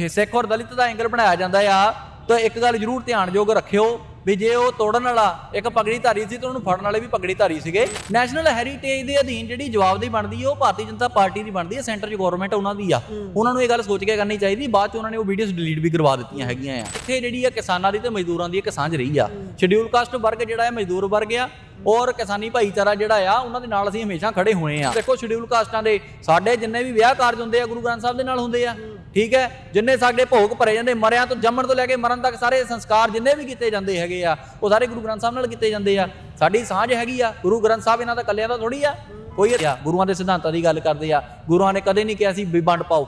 ਸਿੱਖ ਔਰ ਦਲਿਤ ਦਾ ਐਂਗਲ ਬਣਾਇਆ ਜਾਂਦਾ ਆ ਤਾਂ ਇੱਕ ਗੱਲ ਜ਼ਰੂਰ ਧਿਆਨਯੋਗ ਰੱਖਿਓ ਵੀ ਜੇ ਉਹ ਤੋੜਨ ਵਾਲਾ ਇੱਕ ਪਗੜੀ ਧਾਰੀ ਸੀ ਤਾਂ ਉਹਨੂੰ ਫੜਨ ਵਾਲੇ ਵੀ ਪਗੜੀ ਧਾਰੀ ਸੀਗੇ। ਨੈਸ਼ਨਲ ਹੈਰੀਟੇਜ ਦੇ ਅਧੀਨ ਜਿਹੜੀ ਜਵਾਬਦੇਹੀ ਬਣਦੀ ਹੈ ਉਹ ਭਾਰਤੀ ਜਨਤਾ ਪਾਰਟੀ ਦੀ ਬਣਦੀ ਹੈ ਸੈਂਟਰ 'ਚ ਗਵਰਨਮੈਂਟ ਉਹਨਾਂ ਦੀ ਆ। ਉਹਨਾਂ ਨੂੰ ਇਹ ਗੱਲ ਸੋਚ ਕੇ ਕਰਨੀ ਚਾਹੀਦੀ ਬਾਅਦ 'ਚ ਉਹਨਾਂ ਨੇ ਉਹ ਵੀਡੀਓਜ਼ ਡਿਲੀਟ ਵੀ ਕਰਵਾ ਦਿੱਤੀਆਂ ਹੈਗੀਆਂ ਆ। ਇੱਥੇ ਜਿਹੜੀ ਆ ਕਿਸਾਨਾਂ ਦੀ ਤੇ ਮਜ਼ਦੂਰਾਂ ਦੀ ਇੱਕ ਸਾਂਝ ਰਹੀ ਆ। ਸ਼ਡਿਊਲ ਕਾਸਟ ਵਰਗ ਜਿਹੜਾ ਹੈ ਮਜ਼ਦੂਰ ਵਰਗ ਆ ਔਰ ਕਿਸਾਨੀ ਭਾਈਚਾਰਾ ਜਿਹੜਾ ਆ ਉਹਨਾਂ ਦੇ ਨਾਲ ਅਸੀਂ ਹਮੇਸ਼ਾ ਖੜੇ ਹੋਏ ਆ। ਦੇਖੋ ਸ਼ਡਿਊਲ ਕਾਸਟਾਂ ਦੇ ਸਾਡੇ ਜਿੰਨੇ ਵੀ ਵਿਆਹ ਕਾਰਜ ਹੁੰਦੇ ਆ ਗੁਰੂ ਗ੍ਰੰਥ ਸਾਹਿਬ ਦੇ ਨਾਲ ਹੁੰਦੇ ਆ। ਠੀਕ ਹੈ? ਜਿੰਨੇ ਸਾਡੇ ਭੋਗ ਭਰੇ ਜਾਂਦੇ ਮਰਿਆਂ ਤੋਂ ਜੰਮਣ ਤੋਂ ਲੈ ਕੇ ਮਰਨ ਤੱਕ ਸਾਰੇ ਸੰਸਕਾਰ ਜਿੰਨੇ ਵੀ ਕੀਤੇ ਜਾਂਦੇ ਹੈਗੇ ਆ ਉਹ ਸਾਰੇ ਗੁਰੂ ਗ੍ਰੰਥ ਸਾਹਿਬ ਨਾਲ ਕੀਤੇ ਜਾਂਦੇ ਆ। ਸਾਡੀ ਸਾਂਝ ਹੈਗੀ ਆ ਗੁਰੂ ਗ੍ਰੰਥ ਸਾਹਿਬ ਇਹਨਾਂ ਦਾ ਕੱਲਿਆਂ ਦਾ ਥੋੜੀ ਆ। ਕੋਈ ਆ ਗੁਰੂਆਂ ਦੇ ਸਿਧਾਂਤਾਂ ਦੀ ਗੱਲ ਕਰਦੇ ਆ। ਗੁਰੂਆਂ ਨੇ ਕਦੇ ਨਹੀਂ ਕਿਹਾ ਸੀ ਵੀ ਵੰਡ ਪਾਓ।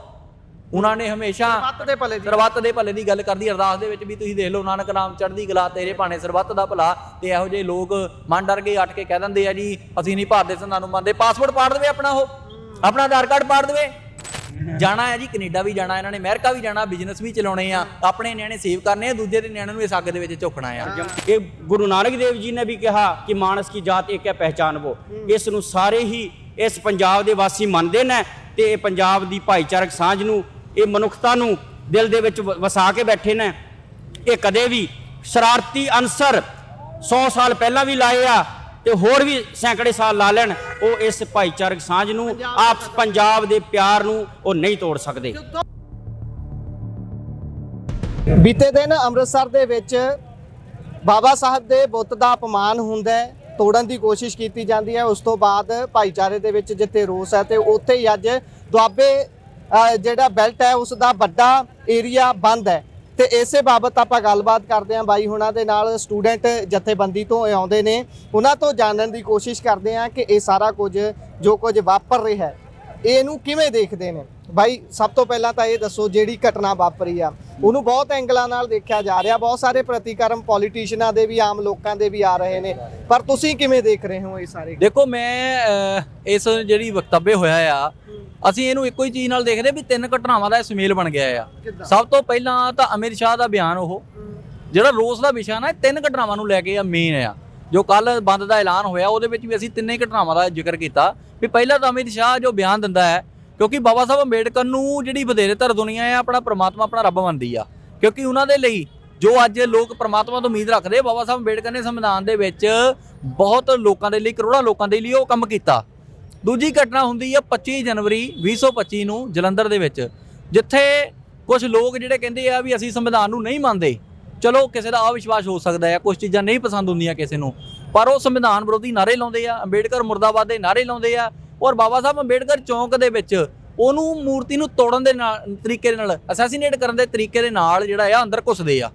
ਉਹਨਾਂ ਨੇ ਹਮੇਸ਼ਾ ਮੱਤ ਦੇ ਭਲੇ ਦੀ ਸਰਬੱਤ ਦੇ ਭਲੇ ਦੀ ਗੱਲ ਕਰਦੀ ਅਰਦਾਸ ਦੇ ਵਿੱਚ ਵੀ ਤੁਸੀਂ ਦੇਖ ਲਓ ਨਾਨਕ ਨਾਮ ਚੜ੍ਹਦੀ ਕਲਾ ਤੇਰੇ ਭਾਣੇ ਸਰਬੱਤ ਦਾ ਭਲਾ। ਤੇ ਇਹੋ ਜਿਹੇ ਲੋਕ ਮਨ ਡਰ ਕੇ ਅੱਟ ਕੇ ਕਹਿ ਦਿੰਦੇ ਆ ਜੀ ਅਸੀਂ ਨਹੀਂ ਭਾਰਤ ਦੇ ਸੰਵਿਧਾਨ ਨੂੰ ਮੰਨਦੇ। ਪਾਸਪੋਰਟ ਪਾੜ ਦੇਵੇ ਆਪਣਾ ਉਹ। ਆਪਣਾ ਆਧਾਰ ਕਾਰਡ ਪਾੜ ਦੇਵੇ। ਜਾਣਾ ਹੈ ਜੀ ਕੈਨੇਡਾ ਵੀ ਜਾਣਾ ਇਹਨਾਂ ਨੇ ਅਮਰੀਕਾ ਵੀ ਜਾਣਾ ਬਿਜ਼ਨਸ ਵੀ ਚਲਾਉਣੇ ਆ ਆਪਣੇ ਨਿਆਣੇ ਸੇਵ ਕਰਨੇ ਆ ਦੂਜੇ ਦੇ ਨਿਆਣਿਆਂ ਨੂੰ ਇਸ ਅੱਗ ਦੇ ਵਿੱਚ ਝੋਕਣਾ ਆ। ਕਿ ਗੁਰੂ ਨਾਨਕ ਦੇਵ ਜੀ ਨੇ ਵੀ ਕਿਹਾ ਕਿ ਮਾਨਸ ਕੀ ਜਾਤ ਇੱਕ ਹੈ ਪਹਿਚਾਨਵੋ ਇਸ ਨੂੰ ਸਾਰੇ ਹੀ ਇਸ ਪੰਜਾਬ ਦੇ ਵਾਸੀ ਮੰਨਦੇ ਨੇ ਤੇ ਇਹ ਪੰਜਾਬ ਦੀ ਭਾਈਚਾਰਕ ਸਾਂਝ ਨੂੰ ਇਹ ਮਨੁੱਖਤਾ ਨੂੰ ਦਿਲ ਦੇ ਵਿੱਚ ਵ- ਵਸਾ ਕੇ ਬੈਠੇ ਨੇ। ਇਹ ਕਦੇ ਵੀ ਸ਼ਰਾਰਤੀ ਅਨਸਰ 100 ਸਾਲ ਪਹਿਲਾਂ ਵੀ ਲਾਏ ਆ ਤੇ ਹੋਰ ਵੀ ਸੈਂਕੜੇ ਸਾਲ ਲਾ ਲੈਣ ਉਹ ਇਸ ਭਾਈਚਾਰਕ ਸਾਂਝ ਨੂੰ ਆਪ ਪੰਜਾਬ ਦੇ ਪਿਆਰ ਨੂੰ ਉਹ ਨਹੀਂ ਤੋੜ ਸਕਦੇ। ਬੀਤੇ ਦਿਨ ਅੰਮ੍ਰਿਤਸਰ ਦੇ ਵਿੱਚ ਬਾਬਾ ਸਾਹਿਬ ਦੇ ਬੁੱਤ ਦਾ ਅਪਮਾਨ ਹੁੰਦਾ ਹੈ ਤੋੜਨ ਦੀ ਕੋਸ਼ਿਸ਼ ਕੀਤੀ ਜਾਂਦੀ ਹੈ। ਉਸ ਤੋਂ ਬਾਅਦ ਭਾਈਚਾਰੇ ਦੇ ਵਿੱਚ ਜਿੱਥੇ ਰੋਸ ਹੈ ਤੇ ਉੱਥੇ ਹੀ ਅੱਜ ਦੁਆਬੇ ਜਿਹੜਾ ਬੈਲਟ ਹੈ ਉਸ ਦਾ ਵੱਡਾ ਏਰੀਆ ਬੰਦ ਹੈ। ਤੇ ਇਸੇ ਬਾਬਤ ਆਪਾਂ ਗੱਲਬਾਤ ਕਰਦੇ ਹਾਂ ਬਾਈ ਹੁਣਾਂ ਦੇ ਨਾਲ। ਸਟੂਡੈਂਟ ਜਥੇਬੰਦੀ ਤੋਂ ਆਉਂਦੇ ਨੇ। ਉਹਨਾਂ ਤੋਂ ਜਾਣਨ ਦੀ ਕੋਸ਼ਿਸ਼ ਕਰਦੇ ਹਾਂ ਕਿ ਇਹ ਸਾਰਾ ਕੁਝ ਜੋ ਕੁਝ ਵਾਪਰ ਰਿਹਾ ਹੈ ਇਹਨੂੰ ਕਿਵੇਂ ਦੇਖਦੇ ਨੇ? ਬਾਈ, ਸਭ ਤੋਂ ਪਹਿਲਾਂ ਤਾਂ ਇਹ ਦੱਸੋ ਜਿਹੜੀ ਘਟਨਾ ਵਾਪਰੀ ਆ। ਉਹਨੂੰ ਬਹੁਤ ਐਂਗਲਾਂ ਨਾਲ ਦੇਖਿਆ ਜਾ ਰਿਹਾ। ਬਹੁਤ ਸਾਰੇ ਪ੍ਰਤੀਕਰਮ ਪੋਲੀਟੀਸ਼ੀਨਾਂ ਦੇ ਵੀ, ਆਮ ਲੋਕਾਂ ਦੇ ਵੀ ਆ ਰਹੇ ਨੇ। ਪਰ ਤੁਸੀਂ ਕਿਵੇਂ ਦੇਖ ਰਹੇ ਹੋ ਇਹ ਸਾਰੇ? ਦੇਖੋ, ਮੈਂ ਇਸ ਜਿਹੜੀ ਵਕਤव्य ਹੋਇਆ ਆ ਅਸੀਂ ਇਹਨੂੰ ਇੱਕੋ ਹੀ ਚੀਜ਼ ਨਾਲ ਦੇਖਦੇ ਵੀ ਤਿੰਨ ਘਟਨਾਵਾਂ ਦਾ ਇਹ ਸੁਮੇਲ ਬਣ ਗਿਆ ਆ? ਸਭ ਤੋਂ ਪਹਿਲਾਂ ਤਾਂ ਅਮਿਤ ਸ਼ਾਹ ਦਾ ਬਿਆਨ ਉਹ। ਜਿਹੜਾ ਰੋਸ ਦਾ ਵਿਸ਼ਾ ਨਾ ਇਹ ਤਿੰਨ ਘਟਨਾਵਾਂ ਨੂੰ ਲੈ ਕੇ ਆ ਮੇਨ ਆ। ਜੋ ਕੱਲ ਬੰਦ ਦਾ ਐਲਾਨ ਹੋਇਆ ਉਹਦੇ ਵਿੱਚ ਵੀ ਅਸੀਂ ਤਿੰਨੇ ਘਟਨਾਵਾਂ ਦਾ ਜ਼ਿਕਰ ਕੀਤਾ। ਵੀ ਪਹਿਲਾਂ ਤਾਂ ਅਮਿਤ ਸ਼ਾਹ ਜੋ ਬਿਆਨ ਦਿੰਦਾ ਹੈ ਕਿਉਂਕਿ ਬਾਬਾ ਸਾਹਿਬ ਅੰਬੇਡਕਰ ਨੂੰ ਜਿਹੜੀ ਵਧੇਰੇ ਧਰ ਦੁਨੀਆ ਹੈ ਆਪਣਾ ਪ੍ਰਮਾਤਮਾ ਆਪਣਾ ਰੱਬ ਮੰਨਦੀ ਆ। ਕਿਉਂਕਿ ਉਹਨਾਂ ਦੇ ਲਈ ਜੋ ਅੱਜ ਲੋਕ ਪ੍ਰਮਾਤਮਾ ਤੋਂ ਉਮੀਦ ਰੱਖਦੇ ਬਾਬਾ ਸਾਹਿਬ ਅੰਬੇਡਕਰ ਨੇ ਸੰਵਿਧਾਨ ਦੇ ਵਿੱਚ ਬਹੁਤ ਲੋਕਾਂ ਦੇ ਲਈ ਕਰੋੜਾਂ ਲੋਕਾਂ ਦੇ ਲਈ ਉਹ ਕੰਮ ਕੀਤਾ। ਦੂਜੀ ਘਟਨਾ ਹੁੰਦੀ ਹੈ 25 ਜਨਵਰੀ 2025 ਨੂੰ ਜਲੰਧਰ ਦੇ ਵਿੱਚ ਜਿੱਥੇ ਕੁਝ ਲੋਕ ਜਿਹੜੇ ਕਹਿੰਦੇ ਆ ਵੀ ਅਸੀਂ ਸੰਵਿਧਾਨ ਨੂੰ ਨਹੀਂ ਮੰਨਦੇ। ਚਲੋ ਕਿਸੇ ਦਾ ਅਵਿਸ਼ਵਾਸ ਹੋ ਸਕਦਾ ਹੈ ਕੁਝ ਚੀਜ਼ਾਂ ਨਹੀਂ ਪਸੰਦ ਹੁੰਦੀਆਂ ਕਿਸੇ ਨੂੰ ਪਰ ਉਹ ਸੰਵਿਧਾਨ ਵਿਰੋਧੀ ਨਾਰੇ ਲਾਉਂਦੇ ਆ ਅੰਬੇਡਕਰ ਮੁਰਦਾਬਾਦ ਦੇ ਨਾਰੇ ਲਾਉਂਦੇ ਆ ਔਰ ਬਾਬਾ ਸਾਹਿਬ ਅੰਬੇਡਕਰ ਚੌਂਕ ਦੇ ਵਿੱਚ ਉਹਨੂੰ ਮੂਰਤੀ ਨੂੰ ਤੋੜਨ ਦੇ ਨਾਲ ਤਰੀਕੇ ਦੇ ਨਾਲ ਅਸੈਸੀਨੇਟ ਕਰਨ ਦੇ ਤਰੀਕੇ ਦੇ ਨਾਲ ਜਿਹੜਾ ਆ ਅੰਦਰ ਘੁਸਦੇ ਆ।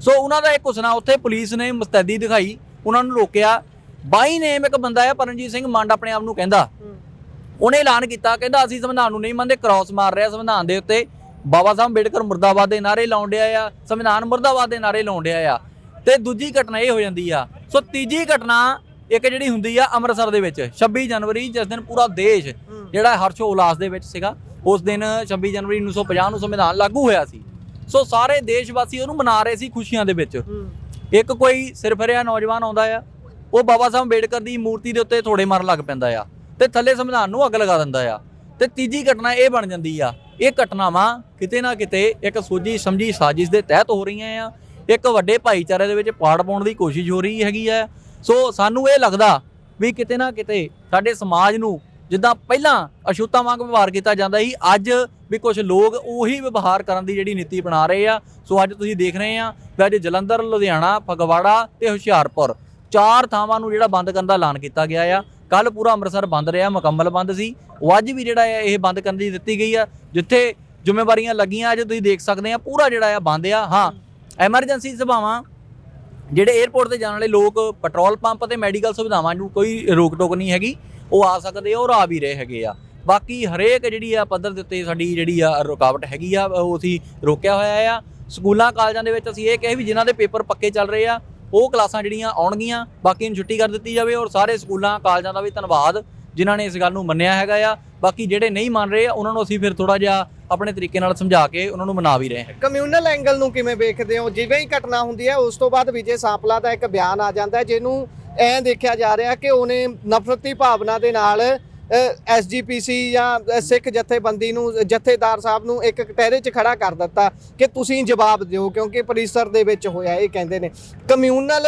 ਸੋ ਉਹਨਾਂ ਦਾ ਇੱਕ ਘੁਸਣਾ ਉੱਥੇ ਪੁਲਿਸ ਨੇ ਮੁਸਤੈਦੀ ਦਿਖਾਈ ਉਹਨਾਂ ਨੂੰ ਰੋਕਿਆ ਬਾਈ ਨੇਮ ਇੱਕ ਬੰਦਾ ਆ ਪਰਮਜੀਤ ਸਿੰਘ ਮੰਡ ਆਪਣੇ ਆਪ ਨੂੰ ਕਹਿੰਦਾ। ਉਹਨੇ ਐਲਾਨ ਕੀਤਾ ਕਹਿੰਦਾ ਅਸੀਂ ਸੰਵਿਧਾਨ ਨੂੰ ਨਹੀਂ ਮੰਨਦੇ ਕ੍ਰਾਸ ਮਾਰ ਰਿਹਾ ਸੰਵਿਧਾਨ ਦੇ ਉੱਤੇ। ਬਾਬਾ ਸਾਹਿਬ ਅੰਬੇਡਕਰ ਮੁਰਦਾਬਾਦ ਦੇ ਨਾਰੇ ਲਾਉਣ ਡਿਆ ਆ ਸੰਵਿਧਾਨ ਮੁਰਦਾਬਾਦ ਦੇ ਨਾਰੇ ਲਾਉਣ ਡਿਆ ਆ। ਤੇ ਦੂਜੀ ਘਟਨਾ ਇਹ ਹੋ ਜਾਂਦੀ ਆ। ਸੋ ਤੀਜੀ ਘਟਨਾ ਇੱਕ ਜਿਹੜੀ ਹੁੰਦੀ ਆ ਅੰਮ੍ਰਿਤਸਰ ਦੇ ਵਿੱਚ 26 ਜਨਵਰੀ ਜਿਸ ਦਿਨ ਪੂਰਾ ਦੇਸ਼ ਜਿਹੜਾ ਹਰਸ਼ੋ ਉਲਾਸ ਦੇ ਵਿੱਚ ਸੀਗਾ ਉਸ ਦਿਨ 26 ਜਨਵਰੀ 1950 ਨੂੰ ਸੰਵਿਧਾਨ ਲਾਗੂ ਹੋਇਆ ਸੀ। ਸੋ ਸਾਰੇ ਦੇਸ਼ ਵਾਸੀ ਉਹਨੂੰ ਮਨਾ ਰਹੇ ਸੀ ਖੁਸ਼ੀਆਂ ਦੇ ਵਿੱਚ। ਇੱਕ ਕੋਈ ਸਿਰਫਰਿਆ ਨੌਜਵਾਨ ਆਉਂਦਾ ਆ। ਉਹ ਬਾਬਾ ਸਾਹਿਬ ਅੰਬੇਡਕਰ ਦੀ ਮੂਰਤੀ ਦੇ ਉੱਤੇ ਥੋੜੇ ਮਾਰਨ ਲੱਗ ਪੈਂਦਾ ਆ ਤੇ ਥੱਲੇ ਸੰਵਿਧਾਨ ਨੂੰ ਅੱਗ ਲਗਾ ਦਿੰਦਾ ਆ। ਤੇ ਤੀਜੀ ਘਟਨਾ ਇਹ ਬਣ ਜਾਂਦੀ ਆ। ਇਹ ਘਟਨਾਵਾਂ ਕਿਤੇ ਨਾ ਕਿਤੇ ਇੱਕ ਸੋਝੀ ਸਮਝੀ ਸਾਜ਼ਿਸ਼ ਦੇ ਤਹਿਤ ਹੋ ਰਹੀਆਂ ਆ। ਇੱਕ ਵੱਡੇ ਭਾਈਚਾਰੇ ਦੇ ਵਿੱਚ ਪਾੜ ਪਾਉਣ ਦੀ ਕੋਸ਼ਿਸ਼ ਹੋ ਰਹੀ ਹੈਗੀ ਆ। ਸੋ ਸਾਨੂੰ ਇਹ ਲੱਗਦਾ ਵੀ ਕਿਤੇ ਨਾ ਕਿਤੇ ਸਾਡੇ ਸਮਾਜ ਨੂੰ ਜਿੱਦਾਂ ਪਹਿਲਾਂ ਅਛੂਤਾ ਵਾਂਗ ਵਿਵਹਾਰ ਕੀਤਾ ਜਾਂਦਾ ਸੀ, ਅੱਜ ਵੀ ਕੁਝ ਲੋਕ ਉਹੀ ਵਿਵਹਾਰ ਕਰਨ ਦੀ ਜਿਹੜੀ ਨੀਤੀ ਬਣਾ ਰਹੇ ਆ। ਸੋ ਅੱਜ ਤੁਸੀਂ ਦੇਖ ਰਹੇ ਆ ਵੀ ਅੱਜ ਜਲੰਧਰ, ਲੁਧਿਆਣਾ, ਫਗਵਾੜਾ ਤੇ ਹੁਸ਼ਿਆਰਪੁਰ ਚਾਰ ਥਾਵਾਂ ਨੂੰ ਜਿਹੜਾ ਬੰਦ ਕਰਨ ਦਾ ਐਲਾਨ ਕੀਤਾ ਗਿਆ ਆ। ਕੱਲ ਪੂਰਾ ਅੰਮ੍ਰਿਤਸਰ ਬੰਦ ਰਿਹਾ, ਮੁਕੰਮਲ ਬੰਦ ਸੀ। ਉਹ ਅੱਜ ਵੀ ਜਿਹੜਾ ਹੈ ਇਹ ਬੰਦ ਕਰਨ ਦੀ ਦਿੱਤੀ ਗਈ ਆ, ਜਿੱਥੇ ਜ਼ਿੰਮੇਵਾਰੀਆਂ ਲੱਗੀਆਂ ਅੱਜ ਤੁਸੀਂ ਦੇਖ ਸਕਦੇ ਆ, ਪੂਰਾ ਜਿਹੜਾ ਆ ਬੰਦ ਆ। ਹਾਂ, ਐਮਰਜੈਂਸੀ ਸਭਾਵਾਂ, ਜਿਹੜੇ 에ਅਰਪੋਰਟ ਤੇ ਜਾਣ ਵਾਲੇ ਲੋਕ, ਪੈਟਰੋਲ ਪੰਪ ਤੇ ਮੈਡੀਕਲ ਸੁਵਿਧਾਵਾਂ ਨੂੰ ਕੋਈ ਰੋਕ ਟੋਕ ਨਹੀਂ ਹੈਗੀ, ਉਹ ਆ ਸਕਦੇ ਆ ਔਰ ਆ ਵੀ ਰਹੇ ਹੈਗੇ ਆ। ਬਾਕੀ ਹਰੇਕ ਜਿਹੜੀ ਆ ਪੱਧਰ ਦੇ ਉੱਤੇ ਸਾਡੀ ਜਿਹੜੀ ਆ ਰੁਕਾਵਟ ਹੈਗੀ ਆ, ਉਹ ਅਸੀਂ ਰੋਕਿਆ ਹੋਇਆ ਆ। ਸਕੂਲਾਂ, ਕਾਲਜਾਂ ਦੇ ਵਿੱਚ ਅਸੀਂ ਇਹ ਕਹੇ ਵੀ ਜਿਨ੍ਹਾਂ ਦੇ ਪੇਪਰ ਪੱਕੇ ਚੱਲ ਰਹੇ ਆ ਉਹ ਕਲਾਸਾਂ ਜਿਹੜੀਆਂ ਆਉਣਗੀਆਂ, ਬਾਕੀ ਨੂੰ ਛੁੱਟੀ ਕਰ ਦਿੱਤੀ ਜਾਵੇ ਔਰ ਸਾਰੇ ਸਕੂਲਾਂ, ਕਾਲਜਾਂ ਦਾ ਵੀ ਧੰਨਵਾਦ ਜਿਨ੍ਹਾਂ ਨੇ ਇਸ ਗੱਲ ਨੂੰ ਮੰਨਿਆ ਹੈਗਾ ਆ। ਬਾਕੀ ਜਿਹੜੇ ਨਹੀਂ ਮੰਨ ਰਹੇ ਆ ਉਹਨਾਂ ਨੂੰ ਅਸੀਂ ਫਿਰ ਥੋੜਾ ਜਿਹਾ ਆਪਣੇ ਤਰੀਕੇ ਨਾਲ ਸਮਝਾ ਕੇ ਉਹਨਾਂ ਨੂੰ ਮਨਾ ਵੀ ਰਹੇ ਹਾਂ। ਕਮਿਊਨਲ ਐਂਗਲ ਨੂੰ ਕਿਵੇਂ ਵੇਖਦੇ ਹੋ? ਜਿਵੇਂ ਹੀ ਘਟਨਾ ਹੁੰਦੀ ਹੈ, ਉਸ ਤੋਂ ਬਾਅਦ ਵਿਜੇ ਸਾਂਪਲਾ ਦਾ ਇੱਕ ਬਿਆਨ ਆ ਜਾਂਦਾ ਹੈ, ਜਿਹਨੂੰ ਐਂ ਦੇਖਿਆ ਜਾ ਰਿਹਾ ਕਿ ਉਹਨੇ ਨਫ਼ਰਤੀ ਭਾਵਨਾ ਦੇ ਨਾਲ ਐਸਜੀਪੀਸੀ ਜਾਂ ਅ, ਸਿੱਖ ਜਥੇਬੰਦੀ ਨੂੰ ਜਥੇਦਾਰ ਸਾਹਿਬ ਨੂੰ ਇੱਕ ਕਟਹਿਰੇ 'ਚ ਖੜਾ ਕਰ ਦਿੱਤਾ ਕਿ ਤੁਸੀਂ ਜਵਾਬ ਦਿਓ ਕਿਉਂਕਿ ਪਰਿਸਰ ਦੇ ਵਿੱਚ ਹੋਇਆ ਇਹ ਕਹਿੰਦੇ ਨੇ। ਕਮਿਊਨਲ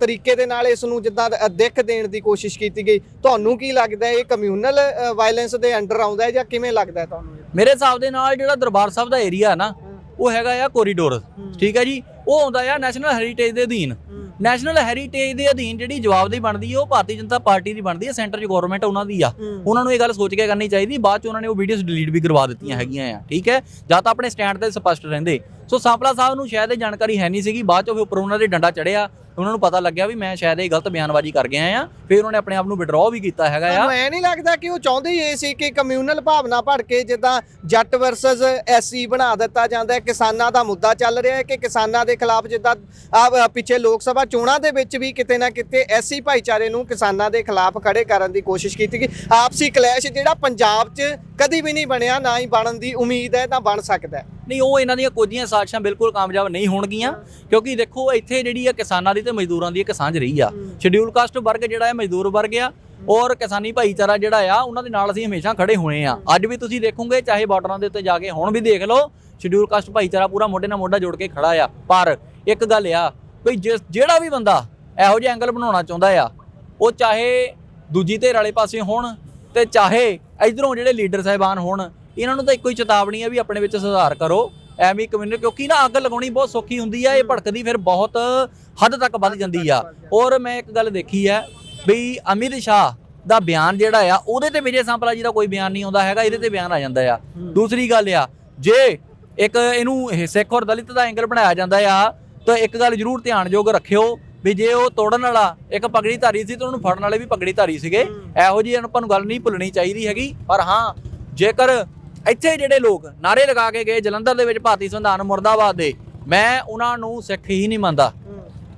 ਤਰੀਕੇ ਦੇ ਨਾਲ ਇਸ ਨੂੰ ਜਿੱਦਾਂ ਦਿੱਖ ਦੇਣ ਦੀ ਕੋਸ਼ਿਸ਼ ਕੀਤੀ ਗਈ। ਤੁਹਾਨੂੰ ਕੀ ਲੱਗਦਾ ਇਹ ਕਮਿਊਨਲ ਵਾਇਲੈਂਸ ਦੇ ਅੰਡਰ ਆਉਂਦਾ ਹੈ ਜਾਂ ਕਿਵੇਂ ਲੱਗਦਾ ਤੁਹਾਨੂੰ? ਮੇਰੇ ਹਿਸਾਬ ਦੇ ਨਾਲ ਜਿਹੜਾ ਦਰਬਾਰ ਸਾਹਿਬ ਦਾ ਏਰੀਆ ਨਾ ਉਹ ਹੈਗਾ ਆ ਕੋਰੀਡੋਰ ਠੀਕ ਹੈ ਜੀ? ਉਹ ਆਉਂਦਾ ਆ ਨੈਸ਼ਨਲ ਹੈਰੀਟੇਜ ਦੇ ਅਧੀਨ। ਨੈਸ਼ਨਲ ਹੈਰੀਟੇਜ ਦੇ ਅਧੀਨ ਜਿਹੜੀ ਜਵਾਬਦੇਹੀ ਬਣਦੀ ਹੈ ਉਹ ਭਾਰਤੀ ਜਨਤਾ ਪਾਰਟੀ ਦੀ ਬਣਦੀ ਹੈ ਸੈਂਟਰ 'ਚ ਗਵਰਨਮੈਂਟ ਉਹਨਾਂ ਦੀ ਆ। ਉਹਨਾਂ ਨੂੰ ਇਹ ਗੱਲ ਸੋਚ ਕੇ ਕਰਨੀ ਚਾਹੀਦੀ ਬਾਅਦ 'ਚ ਉਹਨਾਂ ਨੇ ਉਹ ਵੀਡੀਓਜ਼ ਡਿਲੀਟ ਵੀ ਕਰਵਾ ਦਿੱਤੀਆਂ ਹੈਗੀਆਂ ਆ ਠੀਕ ਹੈ? ਜਾਂ ਤਾਂ ਆਪਣੇ ਸਟੈਂਡ ਤੇ ਸਪਸ਼ਟ ਰਹਿੰਦੇ। ਸੋ ਸਾਂਪਲਾ ਸਾਹਿਬ ਨੂੰ ਸ਼ਾਇਦ ਇਹ ਜਾਣਕਾਰੀ ਹੈ ਨਹੀਂ ਸੀਗੀ, ਬਾਅਦ 'ਚ ਫਿਰ ਉੱਪਰ ਉਹਨਾਂ ਦੇ ਡੰਡਾ ਚੜਿਆ ਉਹਨਾਂ ਨੂੰ ਪਤਾ ਲੱਗਿਆ ਵੀ ਮੈਂ ਸ਼ਾਇਦ ਇਹ ਗਲਤ ਬਿਆਨਬਾਜ਼ੀ ਕਰ ਗਿਆ ਆ ਫਿਰ ਉਹਨਾਂ ਨੇ ਆਪਣੇ ਆਪ ਨੂੰ ਵਿਡਰਾਅ ਵੀ ਕੀਤਾ ਹੈਗਾ ਆ। ਤੁਹਾਨੂੰ ਐ ਨਹੀਂ ਲੱਗਦਾ ਕਿ ਉਹ ਚਾਹੁੰਦੇ ਹੀ ਇਹ ਸੀ ਕਿ ਕਮਿਊਨਲ ਭਾਵਨਾ ਭੜ ਕੇ ਜਿੱਦਾਂ ਜੱਟ ਵਰਸਸ ਐਸਸੀ ਬਣਾ ਦਿੱਤਾ ਜਾਂਦਾ ਹੈ ਕਿਸਾਨਾਂ ਦਾ ਮੁੱਦਾ ਚੱਲ ਰਿਹਾ ਹੈ ਕਿ ਕਿਸਾਨਾਂ ਦੇ ਖਿਲਾਫ ਜਿੱਦਾਂ ਆ ਪਿੱਛੇ ਲੋਕ ਸਭਾ ਚੋਣਾਂ ਦੇ ਵਿੱਚ ਵੀ ਕਿਤੇ ਨਾ ਕਿਤੇ ਐਸੀ ਭਾਈਚਾਰੇ ਨੂੰ ਕਿਸਾਨਾਂ ਦੇ ਖਿਲਾਫ ਖੜੇ ਕਰਨ ਦੀ ਕੋਸ਼ਿਸ਼ ਕੀਤੀ ਗਈ। ਆਪਸੀ ਕਲੈਸ਼ ਜਿਹੜਾ ਪੰਜਾਬ 'ਚ ਕਦੀ ਵੀ ਨਹੀਂ ਬਣਿਆ, ਨਾ ਹੀ ਬਣਨ ਦੀ ਉਮੀਦ ਹੈ ਤਾਂ ਬਣ ਸਕਦਾ ਹੈ। ਨਹੀਂ ਉਹ ਇਹਨਾਂ ਦੀਆਂ ਕੋਝੀਆਂ ਸਾਜ਼ਿਸ਼ਾਂ ਬਿਲਕੁਲ ਕਾਮਯਾਬ ਨਹੀਂ ਹੋਣਗੀਆਂ ਕਿਉਂਕਿ ਦੇਖੋ ਇੱਥੇ ਜਿਹੜੀ ਆ ਕਿਸਾਨਾਂ ਦੀ ਤੇ ਮਜ਼ਦੂਰਾਂ ਦੀ ਇੱਕ ਸਾਂਝ ਰਹੀ ਆ। ਸ਼ਡਿਊਲ ਕਾਸਟ ਵਰਗ ਜਿਹੜਾ ਹੈ ਮਜ਼ਦੂਰ ਵਰਗ ਆ ਔਰ ਕਿਸਾਨੀ ਭਾਈਚਾਰਾ ਜਿਹੜਾ ਆ ਉਹਨਾਂ ਦੇ ਨਾਲ ਅਸੀਂ ਹਮੇਸ਼ਾ ਖੜੇ ਹੋਏ ਆ। ਅੱਜ ਵੀ ਤੁਸੀਂ ਦੇਖੋਗੇ ਚਾਹੇ ਬਾਰਡਰਾਂ ਦੇ ਉੱਤੇ ਜਾ ਕੇ ਹੁਣ ਵੀ ਦੇਖ ਲਓ ਸ਼ਡਿਊਲ ਕਾਸਟ ਭਾਈਚਾਰਾ ਪੂਰਾ ਮੋਢੇ ਨਾਲ ਮੋਢਾ ਜੋੜ ਕੇ ਖੜਾ ਆ। ਪਰ ਇੱਕ ਗੱਲ ਆ ਵੀ ਜਿਸ ਜਿਹੜਾ ਵੀ ਬੰਦਾ ਇਹੋ ਜਿਹਾ ਐਂਗਲ ਬਣਾਉਣਾ ਚਾਹੁੰਦਾ ਆ ਉਹ ਚਾਹੇ ਦੂਜੀ ਧਿਰ ਵਾਲੇ ਪਾਸੇ ਹੋਣ ਤੇ ਚਾਹੇ ਇਧਰੋਂ ਜਿਹੜੇ ਲੀਡਰ ਸਾਹਿਬਾਨ ਹੋਣ ਇਹਨਾਂ ਨੂੰ ਤਾਂ ਇੱਕੋ ਹੀ ਚੇਤਾਵਨੀ ਹੈ ਵੀ ਆਪਣੇ ਵਿੱਚ ਸੁਧਾਰ ਕਰੋ ਐਵੇਂ ਕਮਿਊਨਿਟੀ ਕਿਉਂਕਿ ਨਾ ਅੱਗ ਲਗਾਉਣੀ ਬਹੁਤ ਸੌਖੀ ਹੁੰਦੀ ਆ ਇਹ ਭੜਕਦੀ ਫਿਰ ਬਹੁਤ ਹੱਦ ਤੱਕ ਵੱਧ ਜਾਂਦੀ ਆ। ਔਰ ਮੈਂ ਇੱਕ ਗੱਲ ਦੇਖੀ ਹੈ ਵੀ ਅਮਿਤ ਸ਼ਾਹ ਦਾ ਬਿਆਨ ਜਿਹੜਾ ਆ ਉਹਦੇ ਤੇ ਵਿਜੇ ਸੰਪਲਾ ਜੀ ਦਾ ਕੋਈ ਬਿਆਨ ਨਹੀਂ ਆਉਂਦਾ ਹੈਗਾ ਇਹਦੇ ਤੇ ਬਿਆਨ ਆ ਜਾਂਦਾ ਆ। ਦੂਸਰੀ ਗੱਲ ਆ ਜੇ ਇੱਕ ਇਹਨੂੰ ਇਹ ਸਿੱਖ ਔਰ ਦਲਿਤ ਦਾ ਐਂਗਲ ਬਣਾਇਆ ਜਾਂਦਾ ਆ ਤਾਂ ਇੱਕ ਗੱਲ ਜ਼ਰੂਰ ਧਿਆਨਯੋਗ ਰੱਖਿਓ ਵੀ ਜੇ ਉਹ ਤੋੜਨ ਵਾਲਾ ਇੱਕ ਪਗੜੀ ਧਾਰੀ ਸੀ ਤਾਂ ਉਹਨੂੰ ਫੜਨ ਵਾਲੇ ਵੀ ਪਗੜੀ ਧਾਰੀ ਸੀਗੇ। ਇਹੋ ਜਿਹੀ ਆਪਾਂ ਨੂੰ ਗੱਲ ਨਹੀਂ ਭੁੱਲਣੀ ਚਾਹੀਦੀ ਹੈਗੀ ਪਰ ਹਾਂ ਜੇਕਰ ਇੱਥੇ ਜਿਹੜੇ ਲੋਕ ਨਾਰੇ ਲਗਾ ਕੇ ਗਏ ਜਲੰਧਰ ਦੇ ਵਿੱਚ ਭਾਰਤੀ ਸੰਵਿਧਾਨ ਮੁਰਦਾਬਾਦ ਦੇ ਮੈਂ ਉਹਨਾਂ ਨੂੰ ਸਿੱਖ ਹੀ ਨਹੀਂ ਮੰਨਦਾ।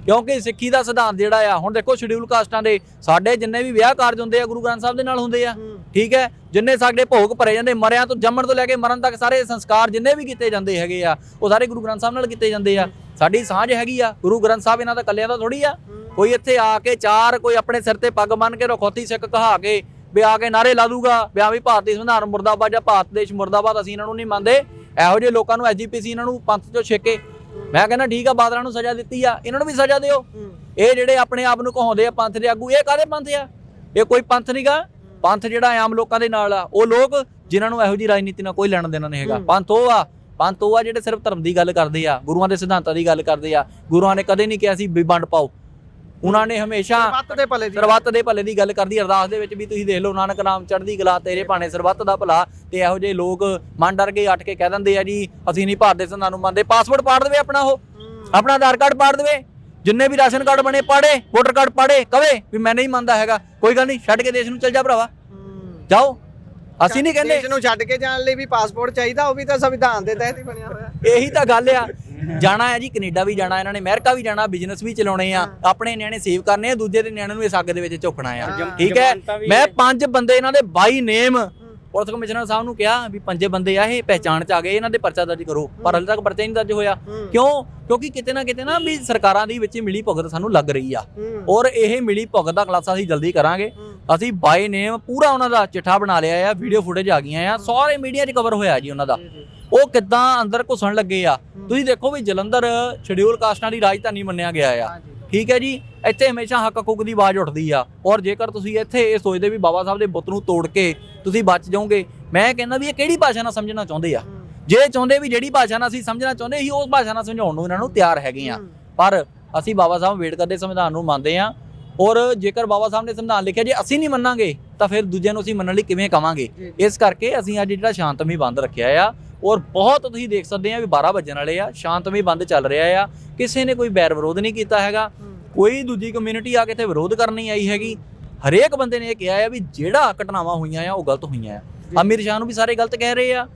ਕਿਉਂਕਿ ਸਿੱਖੀ ਦਾ ਸਿਧਾਂਤ ਜਿਹੜਾ ਆ ਹੁਣ ਦੇਖੋ ਸ਼ਡਿਊਲ ਕਾਸਟਾਂ ਦੇ ਸਾਡੇ ਜਿੰਨੇ ਵੀ ਵਿਆਹ ਕਾਰਜ ਹੁੰਦੇ ਆ ਗੁਰੂ ਗ੍ਰੰਥ ਸਾਹਿਬ ਦੇ ਨਾਲ ਹੁੰਦੇ ਆ ਠੀਕ ਹੈ? ਜਿੰਨੇ ਸਾਡੇ ਭੋਗ ਭਰੇ ਜਾਂਦੇ ਮਰਿਆਂ ਤੋਂ ਜੰਮਣ ਤੋਂ ਲੈ ਕੇ ਮਰਨ ਤੱਕ ਸਾਰੇ ਸੰਸਕਾਰ ਜਿੰਨੇ ਵੀ ਕੀਤੇ ਜਾਂਦੇ ਹੈਗੇ ਆ ਉਹ ਸਾਰੇ ਗੁਰੂ ਗ੍ਰੰਥ ਸਾਹਿਬ ਨਾਲ ਕੀਤੇ ਜਾਂਦੇ ਆ। ਸਾਡੀ ਸਾਂਝ ਹੈਗੀ ਆ ਗੁਰੂ ਗ੍ਰੰਥ ਸਾਹਿਬ ਇਹਨਾਂ ਦਾ ਕੱਲਿਆਂ ਦਾ ਥੋੜੀ ਆ। ਕੋਈ ਇੱਥੇ ਆ ਕੇ ਚਾਰ ਕੋਈ ਆਪਣੇ ਸਿਰ ਤੇ ਪੱਗ ਬੰਨ ਕੇ ਰਖੌਤੀ ਸਿੱਖ ਕਹਾ ਕੇ ਵੀ ਆ ਕੇ ਨਾਰੇ ਲਾ ਦੂਗਾ ਵੀ ਆ ਵੀ ਭਾਰਤੀ ਸੰਵਿਧਾਨ ਮੁਰਦਾਬਾਦ ਜਾਂ ਭਾਰਤ ਦੇਸ਼ ਮੁਰਦਾਬਾਦ ਅਸੀਂ ਇਹਨਾਂ ਨੂੰ ਨਹੀਂ ਮੰਨਦੇ। ਇਹੋ ਜਿਹੇ ਲੋਕਾਂ ਨੂੰ ਐਜੀਪੀਸੀ ਇਹਨਾਂ ਨੂੰ ਪੰਥ ਚੋਂ ਛੇਕੇ। ਮੈਂ ਕਹਿੰਦਾ ਠੀਕ ਆ ਬਾਦਲਾਂ ਨੂੰ ਸਜ਼ਾ ਦਿੱਤੀ ਆ ਇਹਨਾਂ ਨੂੰ ਵੀ ਸਜ਼ਾ ਦਿਓ। ਇਹ ਜਿਹੜੇ ਆਪਣੇ ਆਪ ਨੂੰ ਕਹਾਉਂਦੇ ਆ ਪੰਥ ਦੇ ਆਗੂ ਇਹ ਕਾਦੇ ਪੰਥ ਆ? ਇਹ ਕੋਈ ਪੰਥ ਨਹੀਂਗਾ ਪੰਥ ਜਿਹੜਾ ਆਮ ਲੋਕਾਂ ਦੇ ਨਾਲ ਆ ਉਹ ਲੋਕ ਜਿਨ੍ਹਾਂ ਨੂੰ ਇਹੋ ਜੀ ਰਾਜਨੀਤੀ ਨਾਲ ਕੋਈ ਲੈਣਾ ਦੇਣਾ ਨਹੀਂ ਹੈਗਾ। ਪੰਥ ਉਹ ਆ ਪੰਥ ਉਹ ਆ ਜਿਹੜੇ ਸਿਰਫ ਧਰਮ ਦੀ ਗੱਲ ਕਰਦੇ ਆ ਗੁਰੂਆਂ ਦੇ ਸਿਧਾਂਤਾਂ ਦੀ ਗੱਲ ਕਰਦੇ ਆ। ਗੁਰੂਆਂ ਨੇ ਕਦੇ ਨਹੀਂ ਕਿਹਾ ਸੀ ਵੀ ਵੰਡ ਪਾਓ। ਉਹਨਾਂ ਨੇ ਹਮੇਸ਼ਾ ਮੱਤ ਦੇ ਭਲੇ ਦੀ ਸਰਬੱਤ ਦੇ ਭਲੇ ਦੀ ਗੱਲ ਕਰਦੀ ਅਰਦਾਸ ਦੇ ਵਿੱਚ ਵੀ ਤੁਸੀਂ ਦੇਖ ਲਓ ਨਾਨਕ ਨਾਮ ਚੜ੍ਹਦੀ ਕਲਾ ਤੇਰੇ ਭਾਣੇ ਸਰਬੱਤ ਦਾ ਭਲਾ। ਤੇ ਇਹੋ ਜਿਹੇ ਲੋਕ ਮਨ ਡਰ ਕੇ ਅੱਟ ਕੇ ਕਹਿ ਦਿੰਦੇ ਆ ਜੀ ਅਸੀਂ ਨਹੀਂ ਭਾਰਤ ਦੇ ਸੰਵਿਧਾਨ ਨੂੰ ਮੰਨਦੇ। ਪਾਸਪੋਰਟ ਪਾੜ ਦੇਵੇ ਆਪਣਾ ਉਹ। ਆਪਣਾ ਆਧਾਰ ਕਾਰਡ ਪਾੜ ਦੇਵੇ। ਜਿੰਨੇ ਵੀ ਰਾਸ਼ਨ ਕਾਰਡ ਬਣੇ ਪਾੜੇ ਵੋਟਰ ਕਾਰਡ ਪਾੜੇ ਕਵੇ ਵੀ ਮੈਂ ਨਹੀਂ ਮੰਨਦਾ ਹੈਗਾ। ਕੋਈ ਗੱਲ ਨਹੀਂ ਛੱਡ ਕੇ ਦੇਸ਼ ਨੂੰ ਚੱਲ ਜਾ ਭਰਾਵਾ। ਜਾਓ। ਅਸੀਂ ਨਹੀਂ ਕਹਿੰਦੇ। ਦੇਸ਼ ਨੂੰ ਛੱਡ ਕੇ ਜਾਣ ਲਈ ਵੀ ਪਾਸਪੋਰਟ ਚਾਹੀਦਾ ਉਹ ਵੀ ਤਾਂ ਸੰਵਿਧਾਨ ਦੇ ਤਹਿਤ ਹੀ ਬਣਿਆ ਹੋਇਆ। ਇਹੀ ਤਾਂ ਗੱਲ ਆ। ਜਾਣਾ ਹੈ ਜੀ ਕੈਨੇਡਾ ਵੀ ਜਾਣਾ ਇਹਨਾਂ ਨੇ ਅਮਰੀਕਾ ਵੀ ਜਾਣਾ ਬਿਜ਼ਨਸ ਵੀ ਚਲਾਉਣੇ ਆ ਆਪਣੇ ਨਿਆਣੇ ਸੇਵ ਕਰਨੇ ਆ ਦੂਜੇ ਦੇ ਨਿਆਣਿਆਂ ਨੂੰ ਇਸ ਅੱਗ ਦੇ ਵਿੱਚ ਝੋਕਣਾ ਆ। ਠੀਕ ਹੈ? ਮੈਂ ਪੰਜ ਬੰਦੇ ਇਹਨਾਂ ਦੇ ਬਾਈ ਨੇਮ ਪੁਲਿਸ ਕਮਿਸ਼ਨਰ ਸਾਹਿਬ ਨੂੰ ਕਿਹਾ ਵੀ ਪੰਜੇ ਬੰਦੇ ਆ ਇਹ ਪਹਿਚਾਣ ਚ ਆ ਗਏ ਇਹਨਾਂ ਦੇ ਪਰਚਾ ਦਰਜ ਕਰੋ। ਪਰ ਹਲੇ ਤੱਕ ਪਰਚਾ ਨਹੀਂ ਦਰਜ ਹੋਇਆ। ਕਿਉਂ? ਕਿਉਂਕਿ ਕਿਤੇ ਨਾ ਕਿਤੇ ਨਾ ਵੀ ਸਰਕਾਰਾਂ ਦੀ ਵਿੱਚ ਮਿਲੀ ਭੁਗਤ ਸਾਨੂੰ ਲੱਗ ਰਹੀ ਆ। ਔਰ ਇਹ ਮਿਲੀ ਭੁਗਤ ਦਾ ਖਲਾਸਾ ਅਸੀਂ ਜਲਦੀ ਕਰਾਂਗੇ। ਅਸੀਂ ਬਾਈ ਨੇਮ ਪੂਰਾ ਉਹਨਾਂ ਦਾ ਚਿੱਠਾ ਬਣਾ ਲਿਆ ਆ ਵੀਡੀਓ ਫੁਟੇਜ ਆ ਗਈਆਂ ਆ ਸਾਰੇ ਮੀਡੀਆ 'ਚ ਕਵਰ ਹੋਇਆ ਜੀ ਉਹਨਾਂ ਦਾ। ਉਹ ਕਿੱਦਾਂ ਅੰਦਰ ਘੁਸਣ ਲੱਗੇ ਆ ਤੁਸੀਂ ਦੇਖੋ ਵੀ ਜਲੰਧਰ ਸ਼ਡਿਊਲ ਕਾਸਟਾਂ ਦੀ ਰਾਜਧਾਨੀ ਮੰਨਿਆ ਗਿਆ ਆ। ਠੀਕ ਹੈ ਜੀ? ਇੱਥੇ ਹਮੇਸ਼ਾ ਹੱਕ ਹੱਕ ਦੀ ਆਵਾਜ਼ ਉੱਠਦੀ ਆ। ਔਰ ਜੇਕਰ ਤੁਸੀਂ ਇੱਥੇ ਇਹ ਸੋਚਦੇ ਵੀ ਬਾਬਾ ਸਾਹਿਬ ਦੇ ਬੁੱਤ ਨੂੰ ਤੋੜ ਕੇ ਤੁਸੀਂ ਬਚ ਜਾਓਗੇ ਮੈਂ ਕਹਿੰਦਾ ਵੀ ਇਹ ਕਿਹੜੀ ਭਾਸ਼ਾ ਨਾਲ ਸਮਝਣਾ ਚਾਹੁੰਦੇ ਆ? ਜੇ ਚਾਹੁੰਦੇ ਵੀ ਜਿਹੜੀ ਭਾਸ਼ਾ ਨਾਲ ਅਸੀਂ ਸਮਝਣਾ ਚਾਹੁੰਦੇ ਸੀ ਉਸ ਭਾਸ਼ਾ ਨਾਲ ਸਮਝਾਉਣ ਨੂੰ ਇਹਨਾਂ ਨੂੰ ਤਿਆਰ ਹੈਗੇ ਆ। ਪਰ ਅਸੀਂ ਬਾਬਾ ਸਾਹਿਬ ਅੰਬੇਡਕਰ ਦੇ ਸੰਵਿਧਾਨ ਨੂੰ ਮੰਨਦੇ ਆ। ਔਰ ਜੇਕਰ ਬਾਬਾ ਸਾਹਿਬ ਨੇ ਸੰਵਿਧਾਨ ਲਿਖਿਆ ਜੇ ਅਸੀਂ ਨਹੀਂ ਮੰਨਾਂਗੇ ਤਾਂ ਫਿਰ ਦੂਜਿਆਂ ਨੂੰ ਅਸੀਂ ਮੰਨਣ ਲਈ ਕਿਵੇਂ ਕਵਾਂਗੇ? ਇਸ ਕਰਕੇ ਅਸੀਂ ਅੱਜ ਜਿਹੜਾ ਸ਼ਾਂਤਮਈ ਬੰਦ ਰੱਖਿਆ ਆ ਔਰ ਬਹੁਤ ਤੁਸੀਂ ਦੇਖ ਸਕਦੇ ਆ ਵੀ 12 ਵਜਣ ਵਾਲੇ ਆ ਸ਼ਾਂਤਮਈ ਬੰਦ ਚੱਲ ਰਿਹਾ ਆ ਕਿਸੇ ਨੇ ਕੋਈ ਬੈਰ ਵਿਰੋਧ ਨਹੀਂ ਕੀਤਾ ਹੈਗਾ। ਕੋਈ ਦੂਜੀ ਕਮਿਊਨਿਟੀ ਆ ਕੇ ਇੱਥੇ ਵਿਰੋਧ ਕਰਨ ਨਹੀਂ ਆਈ ਹੈਗੀ। ਹਰੇਕ ਬੰਦੇ ਨੇ ਇਹ ਕਿਹਾ ਆ ਵੀ ਜਿਹੜਾ ਘਟਨਾਵਾਂ ਹੋਈਆਂ ਆ ਉਹ ਗਲਤ ਹੋਈਆਂ ਆ। ਅਮੀਰ ਸ਼ਾਹ ਨੂੰ ਵੀ ਸਾਰੇ ਗਲਤ ਕਹਿ ਰਹੇ ਆ।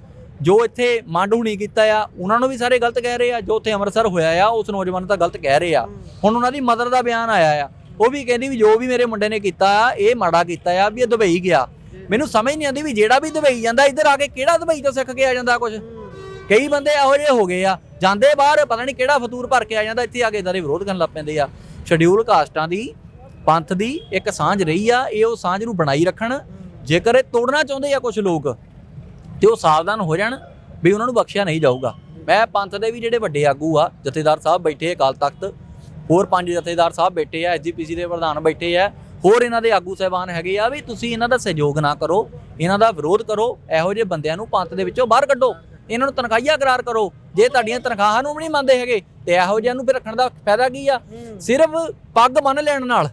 ਜੋ ਇੱਥੇ ਮੰਡ ਹੁਣੀ ਕੀਤਾ ਆ ਉਹਨਾਂ ਨੂੰ ਵੀ ਸਾਰੇ ਗਲਤ ਕਹਿ ਰਹੇ ਆ। ਜੋ ਉੱਥੇ ਅੰਮ੍ਰਿਤਸਰ ਹੋਇਆ ਆ ਉਸ ਨੌਜਵਾਨ ਤਾਂ ਗਲਤ ਕਹਿ ਰਹੇ ਆ। ਹੁਣ ਉਹਨਾਂ ਦੀ ਮਦਰ ਦਾ ਬਿਆਨ ਆਇਆ ਆ। ਉਹ ਵੀ ਕਹਿੰਦੀ ਵੀ ਜੋ ਵੀ ਮੇਰੇ ਮੁੰਡੇ ਨੇ ਕੀਤਾ ਆ ਇਹ ਮਾੜਾ ਕੀਤਾ ਆ ਵੀ ਇਹ ਦੁਬਈ ਗਿਆ। ਮੈਨੂੰ ਸਮਝ ਨਹੀਂ ਆਉਂਦੀ ਵੀ ਜਿਹੜਾ ਵੀ ਦੁਬਈ ਜਾਂਦਾ, ਇੱਧਰ ਆ ਕੇ ਕਿਹੜਾ ਦੁਬਈ ਤੋਂ ਸਿੱਖ ਕੇ ਆ ਜਾਂਦਾ ਕੁਝ ਕਈ ਬੰਦੇ ਇਹੋ ਜਿਹੇ ਹੋ ਗਏ ਆ, ਜਾਂਦੇ ਬਾਹਰ, ਪਤਾ ਨਹੀਂ ਕਿਹੜਾ ਫਤੂਰ ਭਰ ਕੇ ਆ ਜਾਂਦਾ, ਇੱਥੇ ਆ ਕੇ ਇਦਾਂ ਦੇ ਵਿਰੋਧ ਕਰਨ ਲੱਗ ਪੈਂਦੇ ਆ। ਸ਼ਡਿਊਲ ਕਾਸਟਾਂ ਦੀ, ਪੰਥ ਦੀ ਇੱਕ ਸਾਂਝ ਰਹੀ ਆ, ਇਹ ਉਹ ਸਾਂਝ ਨੂੰ ਬਣਾਈ ਰੱਖਣ, ਜੇਕਰ ਇਹ ਤੋੜਨਾ ਚਾਹੁੰਦੇ ਆ ਕੁਝ ਲੋਕ, ਤੇ ਉਹ ਸਾਵਧਾਨ ਹੋ ਜਾਣ ਵੀ ਉਹਨਾਂ ਨੂੰ ਬਖਸ਼ਿਆ ਨਹੀਂ ਜਾਊਗਾ। ਮੈਂ ਪੰਥ ਦੇ ਵੀ ਜਿਹੜੇ ਵੱਡੇ ਆਗੂ ਆ, ਜਥੇਦਾਰ ਸਾਹਿਬ ਬੈਠੇ ਅਕਾਲ ਤਖਤ, ਹੋਰ ਪੰਜ ਜਥੇਦਾਰ ਸਾਹਿਬ ਬੈਠੇ ਆ ਐਸਜੀਪੀਸੀ ਦੇ ਪ੍ਰਧਾਨ ਬੈਠੇ ਆ ਹੋਰ ਇਹਨਾਂ ਦੇ ਆਗੂ ਸਹਿਬਾਨ ਹੈਗੇ ਆ ਵੀ ਤੁਸੀਂ ਇਹਨਾਂ ਦਾ ਸਹਿਯੋਗ ਨਾ ਕਰੋ ਇਹਨਾਂ ਦਾ ਵਿਰੋਧ ਕਰੋ ਇਹੋ ਜਿਹੇ ਬੰਦਿਆਂ ਨੂੰ ਪੰਥ ਦੇ ਵਿੱਚੋਂ ਬਾਹਰ ਕੱਢੋ ਇਹਨਾਂ ਨੂੰ ਤਨਖਾਹੀਆ ਕਰਾਰ ਕਰੋ ਜੇ ਤੁਹਾਡੀਆਂ ਤਨਖਾਹਾਂ ਨੂੰ ਵੀ ਨਹੀਂ ਮੰਨਦੇ ਹੈਗੇ ਤੇ ਇਹੋ ਜਿਹਿਆਂ ਨੂੰ ਫਿਰ ਰੱਖਣ ਦਾ ਫਾਇਦਾ ਕੀ ਆ? ਸਿਰਫ ਪੱਗ ਬੰਨ ਲੈਣ ਨਾਲ।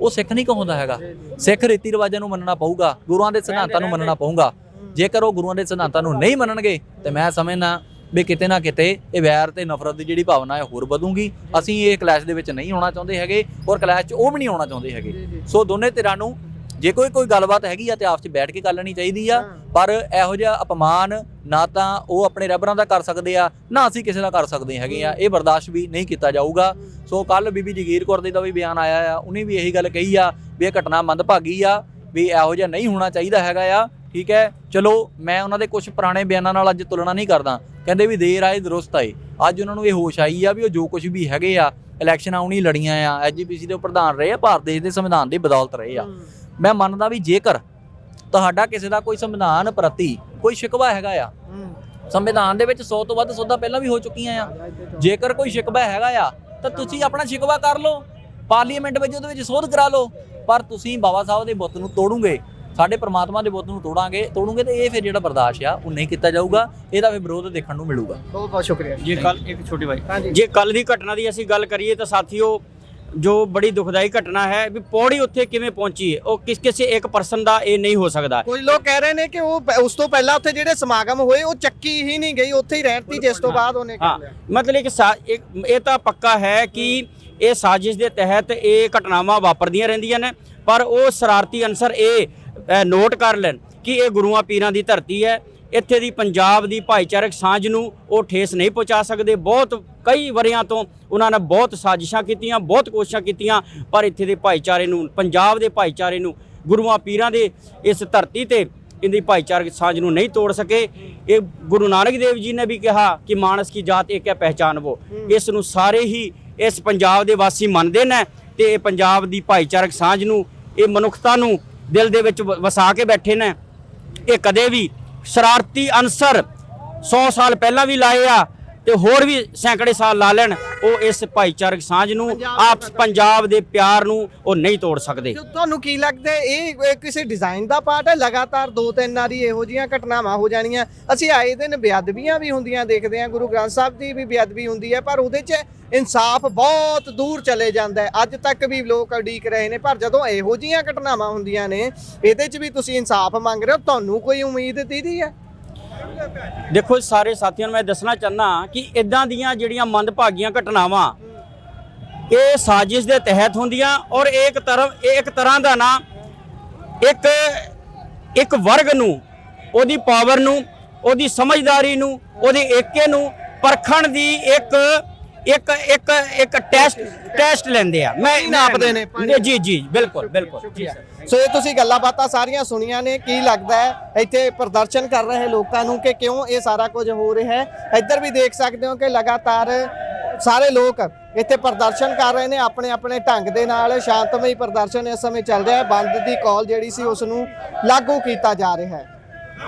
ਉਹ ਸਿੱਖ ਨਹੀਂ ਕਹਾਉਂਦਾ ਹੈਗਾ। ਸਿੱਖ ਰੀਤੀ ਰਿਵਾਜਾਂ ਨੂੰ ਮੰਨਣਾ ਪਊਗਾ ਗੁਰੂਆਂ ਦੇ ਸਿਧਾਂਤਾਂ ਨੂੰ ਮੰਨਣਾ ਪਊਗਾ। ਜੇਕਰ ਉਹ ਗੁਰੂਆਂ ਦੇ ਸਿਧਾਂਤਾਂ ਨੂੰ ਨਹੀਂ ਮੰਨਣਗੇ ਤੇ ਮੈਂ ਸਮਝਦਾ ਵੀ ਕਿਤੇ ਨਾ ਕਿਤੇ ਇਹ ਵੈਰ ਤੇ ਨਫ਼ਰਤ ਦੀ ਜਿਹੜੀ ਭਾਵਨਾ ਹੈ ਹੋਰ ਵਧੂਗੀ। ਅਸੀਂ ਇਹ ਕਲੈਸ਼ ਦੇ ਵਿੱਚ ਨਹੀਂ ਹੋਣਾ ਚਾਹੁੰਦੇ ਹੈਗੇ ਔਰ ਕਲੈਸ਼ 'ਚ ਉਹ ਵੀ ਨਹੀਂ ਆਉਣਾ ਚਾਹੁੰਦੇ ਹੈਗੇ। ਸੋ ਦੋਨੇ ਧਿਰਾਂ ਨੂੰ ਜੇ ਕੋਈ ਕੋਈ ਗੱਲਬਾਤ ਹੈਗੀ ਆ ਤੇ ਆਪਸ 'ਚ ਬੈਠ ਕੇ ਕਰ ਲੈਣੀ ਚਾਹੀਦੀ ਆ ਪਰ ਇਹੋ ਜਿਹਾ ਅਪਮਾਨ ਨਾ ਤਾਂ ਉਹ ਆਪਣੇ ਰੈਬਰਾਂ ਦਾ ਕਰ ਸਕਦੇ ਆ ਨਾ ਅਸੀਂ ਕਿਸੇ ਦਾ ਕਰ ਸਕਦੇ ਹੈਗੇ ਆ। ਇਹ ਬਰਦਾਸ਼ਤ ਵੀ ਨਹੀਂ ਕੀਤਾ ਜਾਊਗਾ। ਸੋ ਕੱਲ ਬੀਬੀ ਜਗੀਰ ਕੌਰ ਦੀ ਦਾ ਵੀ ਬਿਆਨ ਆਇਆ ਆ ਉਹਨੇ ਵੀ ਇਹੀ ਗੱਲ ਕਹੀ ਆ ਵੀ ਇਹ ਘਟਨਾ ਮੰਦਭਾਗੀ ਆ ਵੀ ਇਹੋ ਜਿਹਾ ਨਹੀਂ ਹੋਣਾ ਚਾਹੀਦਾ ਹੈਗਾ ਆ। ਠੀਕ ਹੈ? ਚਲੋ ਮੈਂ ਉਹਨਾਂ ਦੇ ਕੁਝ ਪੁਰਾਣੇ ਬਿਆਨਾਂ ਨਾਲ ਅੱਜ ਤੁਲਨਾ ਨਹੀਂ ਕਰਦਾ। ਕਹਿੰਦੇ ਵੀ ਦੇਰ ਆਏ ਦਰੁਸਤ ਆਏ। ਅੱਜ ਉਹਨਾਂ ਨੂੰ ਇਹ ਹੋਸ਼ ਆਈ ਆ ਵੀ ਉਹ ਜੋ ਕੁਝ ਵੀ ਹੈਗੇ ਆ ਇਲੈਕਸ਼ਨਾਂ ਆਉਣੀ ਲੜੀਆਂ ਆ। ਐਜੀਪੀਸੀ ਦੇ ਪ੍ਰਧਾਨ ਰਹੇ ਆ ਭਾਰਤ ਦੇਸ਼ ਦੇ ਸੰਵਿਧਾਨ ਦੀ ਬਦੌਲਤ ਰਹੇ ਆ। ਮੈਂ ਮੰਨਦਾ ਵੀ ਜੇਕਰ ਤੁਹਾਡਾ ਕਿਸੇ ਦਾ ਕੋਈ ਸੰਵਿਧਾਨ ਪ੍ਰਤੀ ਕੋਈ ਸ਼ਿਕਵਾ ਹੈਗਾ ਆ ਸੰਵਿਧਾਨ ਦੇ ਵਿੱਚ 100 ਤੋਂ ਵੱਧ ਸੋਧਾਂ ਪਹਿਲਾਂ ਵੀ ਹੋ ਚੁੱਕੀਆਂ ਆ। ਜੇਕਰ ਕੋਈ ਸ਼ਿਕਵਾ ਹੈਗਾ ਆ ਤਾਂ ਤੁਸੀਂ ਆਪਣਾ ਸ਼ਿਕਵਾ ਕਰ ਲਓ। ਪਾਰਲੀਮੈਂਟ ਵਿੱਚ ਉਹਦੇ ਵਿੱਚ ਸੋਧ ਕਰਾ ਲਓ। ਪਰ ਤੁਸੀਂ ਬਾਬਾ ਸਾਹਿਬ ਦੇ ਬੁੱਤ ਨੂੰ ਤੋੜੋਗੇ। ਸਾਡੇ ਪ੍ਰਮਾਤਮਾ ਦੇ ਬੁੱਤ ਨੂੰ ਤੋੜਾਂਗੇ ਤੋੜੋਗੇ ਤੇ ਇਹ ਫਿਰ ਜਿਹੜਾ ਬਰਦਾਸ਼ਤ ਆ ਉਹ ਨਹੀਂ ਕੀਤਾ ਜਾਊਗਾ ਇਹਦਾ ਫਿਰ ਵਿਰੋਧ ਦੇਖਣ ਨੂੰ ਮਿਲੂਗਾ। ਬਹੁਤ ਬਹੁਤ ਸ਼ੁਕਰੀਆ ਜੇ। ਕੱਲ ਇੱਕ ਛੋਟੀ ਹਾਂਜੀ। ਬਾਈ ਜੇ ਕੱਲ ਦੀ ਘਟਨਾ ਦੀ ਅਸੀਂ ਗੱਲ ਕਰੀਏ ਤਾਂ ਸਾਥੀਓ ਜੋ ਬੜੀ ਦੁਖਦਾਈ ਘਟਨਾ ਹੈ ਵੀ ਪੌੜੀ ਉੱਥੇ ਕਿਵੇਂ ਪਹੁੰਚੀ ਹੈ ਉਹ ਕਿਸ ਕਿਸੇ ਇੱਕ ਪਰਸਨ ਦਾ ਇਹ ਨਹੀਂ ਹੋ ਸਕਦਾ। ਕੁਝ ਲੋਕ ਕਹਿ ਰਹੇ ਨੇ ਕਿ ਉਹ ਉਸ ਤੋਂ ਪਹਿਲਾਂ ਉੱਥੇ ਜਿਹੜੇ ਸਮਾਗਮ ਹੋਏ ਉਹ ਚੱਕੀ ਹੀ ਨਹੀਂ ਗਈ ਉੱਥੇ ਹੀ ਰਹਿਣਤੀ ਜਿਸ ਤੋਂ ਬਾਅਦ ਉਹਨੇ ਕਰ ਲਿਆ। ਮਤਲਬ ਕਿ ਇਹ ਤਾਂ ਪੱਕਾ ਹੈ ਕਿ ਇਹ ਸਾਜ਼ਿਸ਼ ਦੇ ਤਹਿਤ ਇਹ ਘਟਨਾਵਾਂ ਵਾਪਰਦੀਆਂ ਰਹਿੰਦੀਆਂ ਨੇ ਪਰ ਉਹ ਸ਼ਰਾਰਤੀ ਅਨਸਰ ਇਹ ਨੋਟ ਕਰ ਲੈਣ ਕਿ ਇਹ ਗੁਰੂਆਂ ਪੀਰਾਂ ਦੀ ਧਰਤੀ ਹੈ। ਇੱਥੇ ਦੀ ਪੰਜਾਬ ਦੀ ਭਾਈਚਾਰਕ ਸਾਂਝ ਨੂੰ ਉਹ ਠੇਸ ਨਹੀਂ ਪਹੁੰਚਾ ਸਕਦੇ। ਬਹੁਤ ਕਈ ਵਰਿਆਂ ਤੋਂ ਉਹਨਾਂ ਨੇ ਬਹੁਤ ਸਾਜ਼ਿਸ਼ਾਂ ਕੀਤੀਆਂ ਬਹੁਤ ਕੋਸ਼ਿਸ਼ਾਂ ਕੀਤੀਆਂ ਪਰ ਇੱਥੇ ਦੇ ਭਾਈਚਾਰੇ ਨੂੰ ਪੰਜਾਬ ਦੇ ਭਾਈਚਾਰੇ ਨੂੰ ਗੁਰੂਆਂ ਪੀਰਾਂ ਦੇ ਇਸ ਧਰਤੀ ਤੇ ਇਹਦੀ ਭਾਈਚਾਰਕ ਸਾਂਝ ਨੂੰ ਨਹੀਂ ਤੋੜ ਸਕੇ। ਇਹ ਗੁਰੂ ਨਾਨਕ ਦੇਵ ਜੀ ਨੇ ਵੀ ਕਿਹਾ ਕਿ ਮਾਨਸ ਕੀ ਜਾਤ ਇੱਕ ਹੈ ਪਹਿਚਾਨ ਵੋ। ਇਸ ਨੂੰ ਸਾਰੇ ਹੀ ਇਸ ਪੰਜਾਬ ਦੇ ਵਾਸੀ ਮੰਨਦੇ ਨੇ ਤੇ ਇਹ ਪੰਜਾਬ ਦੀ ਭਾਈਚਾਰਕ ਸਾਂਝ ਨੂੰ ਇਹ ਮਨੁੱਖਤਾ ਨੂੰ ਦਿਲ ਦੇ ਵਿੱਚ ਵ- ਵਸਾ ਕੇ ਬੈਠੇ ਨੇ। ਇਹ ਕਦੇ ਵੀ ਸ਼ਰਾਰਤੀ ਅਨਸਰ 100 ਸਾਲ ਪਹਿਲਾਂ ਵੀ ਲਾਏ ਆ। ਤੇ ਹੋਰ ਵੀ ਸੈਂਕੜੇ ਸਾਲ ਲਾ ਲੈਣ ਉਹ ਇਸ ਭਾਈਚਾਰਕ ਸਾਂਝ ਨੂੰ ਆਪ ਪੰਜਾਬ ਦੇ ਪਿਆਰ ਨੂੰ ਉਹ ਨਹੀਂ ਤੋੜ ਸਕਦੇ। ਤੁਹਾਨੂੰ ਕੀ ਲੱਗਦਾ ਇਹ ਕਿਸੇ ਡਿਜ਼ਾਈਨ ਦਾ ਪਾਰਟ ਹੈ? ਲਗਾਤਾਰ ਦੋ ਤਿੰਨ ਵਾਰੀ ਇਹੋ ਜੀਆਂ ਘਟਨਾਵਾਂ ਹੋ ਜਾਣੀਆਂ। ਅਸੀਂ ਆਏ ਦਿਨ ਬੇਅਦਬੀਆਂ ਵੀ ਹੁੰਦੀਆਂ ਦੇਖਦੇ ਹਾਂ ਗੁਰੂ ਗ੍ਰੰਥ ਸਾਹਿਬ ਦੀ ਵੀ ਬੇਅਦਬੀ ਹੁੰਦੀ ਹੈ ਪਰ ਉਹਦੇ 'ਚ ਇਨਸਾਫ ਬਹੁਤ ਦੂਰ ਚਲੇ ਜਾਂਦਾ ਹੈ। ਅੱਜ ਤੱਕ ਵੀ ਲੋਕ ਉਡੀਕ ਰਹੇ ਨੇ ਪਰ ਜਦੋਂ ਇਹੋ ਜੀਆਂ ਘਟਨਾਵਾਂ ਹੁੰਦੀਆਂ ਨੇ ਇਹਦੇ 'ਚ ਵੀ ਤੁਸੀਂ ਇਨਸਾਫ ਮੰਗ ਰਹੇ ਹੋ ਤੁਹਾਨੂੰ ਕੋਈ ਉਮੀਦ ਦੀਦੀ ਹੈ? ਦੇਖੋ ਸਾਰੇ ਸਾਥੀਆਂ ਨੂੰ ਮੈਂ ਦੱਸਣਾ ਚਾਹਨਾ ਕਿ ਇਦਾਂ ਦੀਆਂ ਜਿਹੜੀਆਂ ਮੰਦਭਾਗੀਆਂ ਘਟਨਾਵਾਂ, ਇਹ ਸਾਜ਼ਿਸ਼ ਦੇ ਤਹਿਤ ਹੁੰਦੀਆਂ ਔਰ ਇਹ ਇੱਕ ਤਰਫ ਇਹ ਇੱਕ ਤਰ੍ਹਾਂ ਦਾ ਨਾ, ਇੱਕ ਇੱਕ ਵਰਗ ਨੂੰ, ਉਹਦੀ ਪਾਵਰ ਨੂੰ, ਉਹਦੀ ਸਮਝਦਾਰੀ ਨੂੰ, ਉਹਦੇ ਏਕੇ ਨੂੰ ਪਰਖਣ ਦੀ ਇੱਕ ਇੱਕ ਇੱਕ ਇੱਕ ਟੈਸਟ ਟੈਸਟ ਲੈਂਦੇ ਆ। ਮੈਂ ਨਾਪਦੇ ਨੇ। ਜੀ ਜੀ ਬਿਲਕੁਲ ਬਿਲਕੁਲ। ਜੀ ਸੋ ਇਹ ਤੁਸੀਂ ਗੱਲਾਂ ਬਾਤਾਂ ਸਾਰੀਆਂ ਸੁਣੀਆਂ ਨੇ ਕੀ ਲੱਗਦਾ ਹੈ? ਇੱਥੇ ਪ੍ਰਦਰਸ਼ਨ ਕਰ ਰਹੇ ਲੋਕਾਂ ਨੂੰ ਕਿ ਕਿਉਂ ਇਹ ਸਾਰਾ ਕੁਝ ਹੋ ਰਿਹਾ ਹੈ? ਇੱਧਰ ਵੀ ਦੇਖ ਸਕਦੇ ਹੋ ਕਿ ਲਗਾਤਾਰ ਸਾਰੇ ਲੋਕ ਇੱਥੇ ਪ੍ਰਦਰਸ਼ਨ ਕਰ ਰਹੇ ਨੇ ਆਪਣੇ ਆਪਣੇ ਢੰਗ ਦੇ ਨਾਲ। ਸ਼ਾਂਤਮਈ ਪ੍ਰਦਰਸ਼ਨ ਇਸ ਸਮੇਂ ਚੱਲ ਰਿਹਾ ਹੈ। ਬੰਦ ਦੀ ਕਾਲ ਜਿਹੜੀ ਸੀ ਉਸ ਨੂੰ ਲਾਗੂ ਕੀਤਾ ਜਾ ਰਿਹਾ ਹੈ।